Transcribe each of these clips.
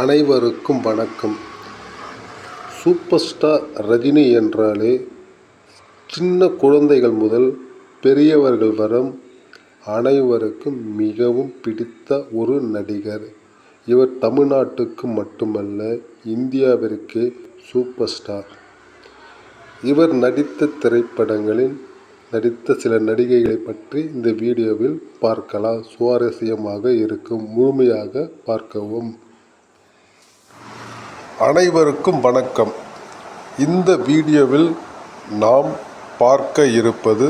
அனைவருக்கும் வணக்கம். Super star Rajini என்றாலே சின்ன குழந்தைகள் முதல் பெரியவர்கள் வரும் அனைவருக்கும் மிகவும் பிடித்த ஒரு நடிகர். இவர் தமிழ்நாட்டுக்கு மட்டுமல்ல இந்தியாவிற்கே சூப்பர் ஸ்டார் இவர் நடித்த திரைப்படங்களில் நடித்த சில நடிகைகளை பற்றி இந்த வீடியோவில் பார்க்கலாம். சுவாரஸ்யமாக இருக்கும் முழுமையாக பார்க்கவும். அனைவருக்கும் வணக்கம். இந்த வீடியோவில் நாம் பார்க்க இருப்பது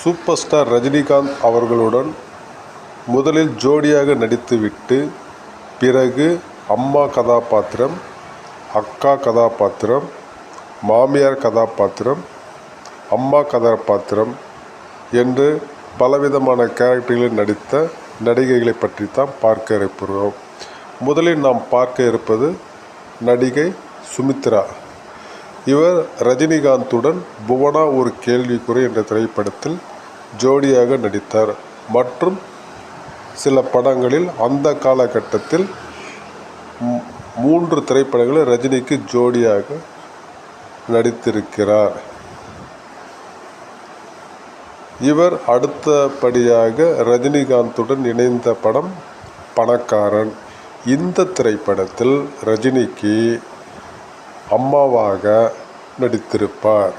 சூப்பர் ஸ்டார் ரஜினிகாந்த் அவர்களுடன் முதலில் ஜோடியாக நடித்துவிட்டு பிறகு அம்மா கதாபாத்திரம் அக்கா கதாபாத்திரம் மாமியார் கதாபாத்திரம் அம்மா கதாபாத்திரம் என்று பலவிதமான கேரக்டர்களில் நடித்த நடிகைகளை பற்றி தான் பார்க்க இருக்கிறோம் முதலில் நாம் பார்க்க இருப்பது நடிகை சுமித்ரா. இவர் ரஜினிகாந்துடன் புவனா ஒரு கேள்விக்குறி என்ற திரைப்படத்தில் ஜோடியாக நடித்தார். மற்றும் சில படங்களில் அந்த காலகட்டத்தில் மூன்று திரைப்படங்களில் ரஜினிக்கு ஜோடியாக நடித்திருக்கிறார். இவர் அடுத்தபடியாக ரஜினிகாந்துடன் இணைந்த படம் பணக்காரன். இந்த திரைப்படத்தில் ரஜினிக்கு அம்மாவாக நடித்திருப்பார்.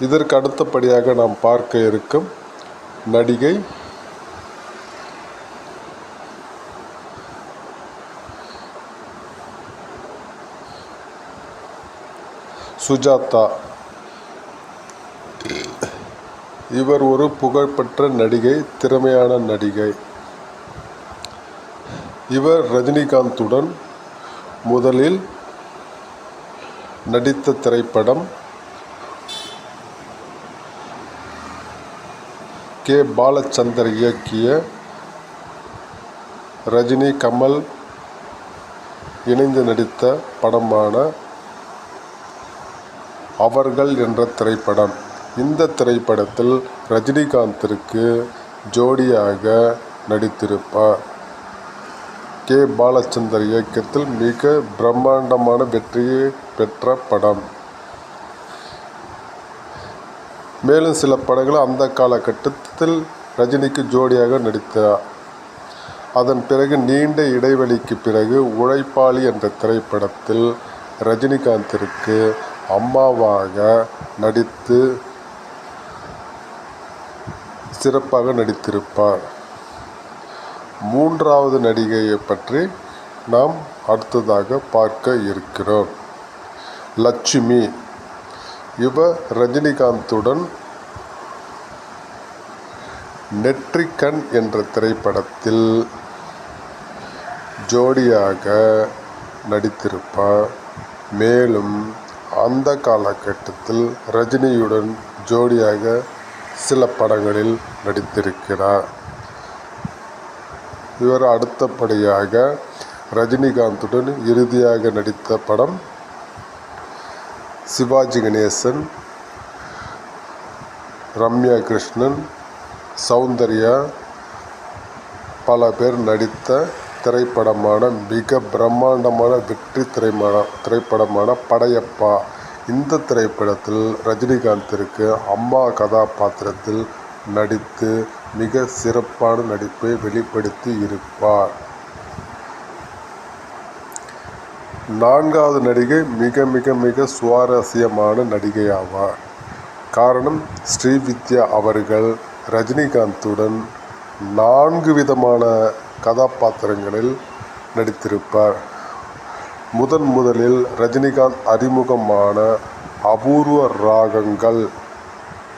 இதற்கு அடுத்தபடியாக நாம் பார்க்க இருக்கும் நடிகை சுஜாதா. இவர் ஒரு புகழ்பெற்ற நடிகை திறமையான நடிகை. இவர் ரஜினிகாந்துடன் முதலில் நடித்த திரைப்படம் கே. பாலச்சந்தர் இயக்கிய ரஜினி கமல் இணைந்து நடித்த படமான அவர்கள் என்ற திரைப்படம். இந்த திரைப்படத்தில் ரஜினிகாந்திற்கு ஜோடியாக நடித்திருப்பார். கே. பாலச்சந்தர் இயக்கத்தில் மிக பிரம்மாண்டமான வெற்றியை பெற்ற படம். மேலும் சில படங்கள் அந்த காலகட்டத்தில் ரஜினிக்கு ஜோடியாக நடித்தார். அதன் பிறகு நீண்ட இடைவெளிக்கு பிறகு உழைப்பாளி என்ற திரைப்படத்தில் ரஜினிகாந்திற்கு அம்மாவாக நடித்து சிறப்பாக நடித்திருப்பார். மூன்றாவது நடிகையை பற்றி நாம் அடுத்ததாக பார்க்க இருக்கிறோம். லட்சுமி. இவர் ரஜினிகாந்துடன் நெற்றிக்கண் என்ற திரைப்படத்தில் ஜோடியாக நடித்திருப்பார். மேலும் அந்த காலகட்டத்தில் ரஜினியுடன் ஜோடியாக சில படங்களில் நடித்திருக்கிறார். இவர் அடுத்தபடியாக ரஜினிகாந்துடன் இறுதியாக நடித்த படம் சிவாஜி கணேசன் ரம்யா கிருஷ்ணன் சௌந்தர்யா பல பேர் நடித்த திரைப்படமான மிக பிரம்மாண்டமான வெற்றி திரைமட திரைப்படமான படையப்பா. இந்த திரைப்படத்தில் ரஜினிகாந்திற்கு அம்மா கதாபாத்திரத்தில் நடித்து மிக சிறப்பான நடிப்பை வெளிப்படுத்தி இருப்பார். நான்காவது நடிகை மிக மிக மிக சுவாரஸ்யமான நடிகை ஆவார் காரணம் ஸ்ரீவித்யா அவர்கள் ரஜினிகாந்துடன் நான்கு விதமான கதாபாத்திரங்களில் நடித்திருப்பார். முதன் முதலில் ரஜினிகாந்த் அறிமுகமான அபூர்வ ராகங்கள்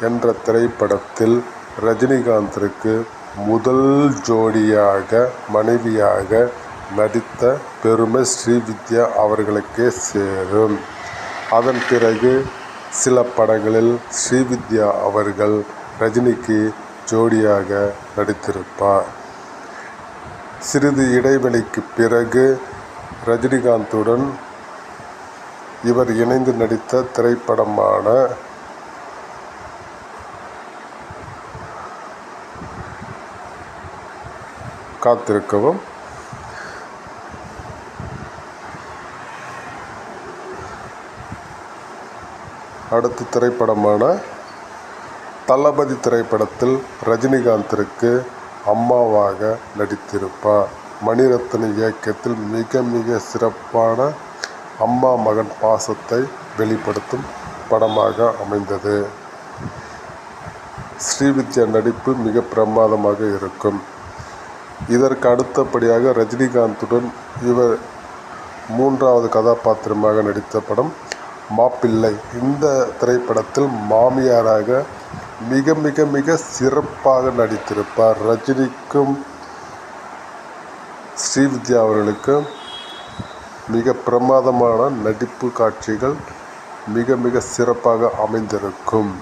என்ற திரைப்படத்தில் ரஜினிகாந்திற்கு முதல் ஜோடியாக மனைவியாக நடித்த பெருமை ஸ்ரீவித்யா அவர்களுக்கே சேரும். அதன் பிறகு சில படங்களில் ஸ்ரீவித்யா அவர்கள் ரஜினிக்கு ஜோடியாக நடித்திருப்பார். சிறிது இடைவெளிக்கு பிறகு ரஜினிகாந்துடன் இவர் இணைந்து நடித்த திரைப்படமான காத்திருக்கவும். அடுத்த திரைப்படமான தளபதி திரைப்படத்தில் ரஜினிகாந்திற்கு அம்மாவாக நடித்திருப்பார். மணிரத்ன இயக்கத்தில் மிக மிக சிறப்பான அம்மா மகன் பாசத்தை வெளிப்படுத்தும் படமாக அமைந்தது. ஸ்ரீவித்யா நடிப்பு மிக பிரமாதமாக இருக்கும். இதற்கு அடுத்தபடியாக ரஜினிகாந்துடன் இவர் மூன்றாவது கதாபாத்திரமாக நடித்த படம் மாப்பிள்ளை. இந்த திரைப்படத்தில் மாமியாராக மிக மிக மிக சிறப்பாக நடித்திருப்பார். ரஜினிக்கும் ஸ்ரீவித்யா அவர்களுக்கு மிக பிரமாதமான நடிப்பு காட்சிகள் மிக மிக சிறப்பாக அமைந்திருக்கும்.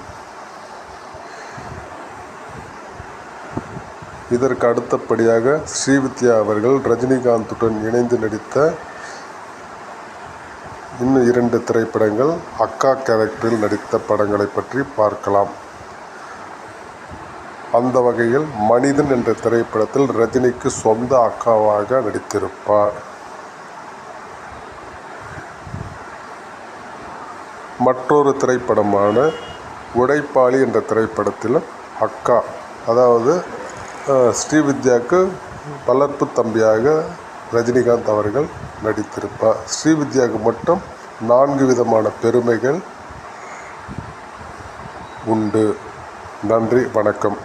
இதற்கு அடுத்தபடியாக ஸ்ரீவித்யா அவர்கள் ரஜினிகாந்துடன் இணைந்து நடித்த இன்னும் இரண்டு திரைப்படங்கள் அக்கா கேரக்டரில் நடித்த படங்களை பற்றி பார்க்கலாம். அந்த வகையில் மனிதன் என்ற திரைப்படத்தில் ரஜினிக்கு சொந்த அக்காவாக நடித்திருப்பார். மற்றொரு திரைப்படமான உடைப்பாளி என்ற திரைப்படத்தில் அக்கா அதாவது ஸ்ரீவித்யாவுக்கு வளர்ப்பு தம்பியாக ரஜினிகாந்த் அவர்கள் நடித்திருப்பார். ஸ்ரீவித்யாவுக்கு மட்டும் நான்கு விதமான பெருமைகள் உண்டு. நன்றி வணக்கம்.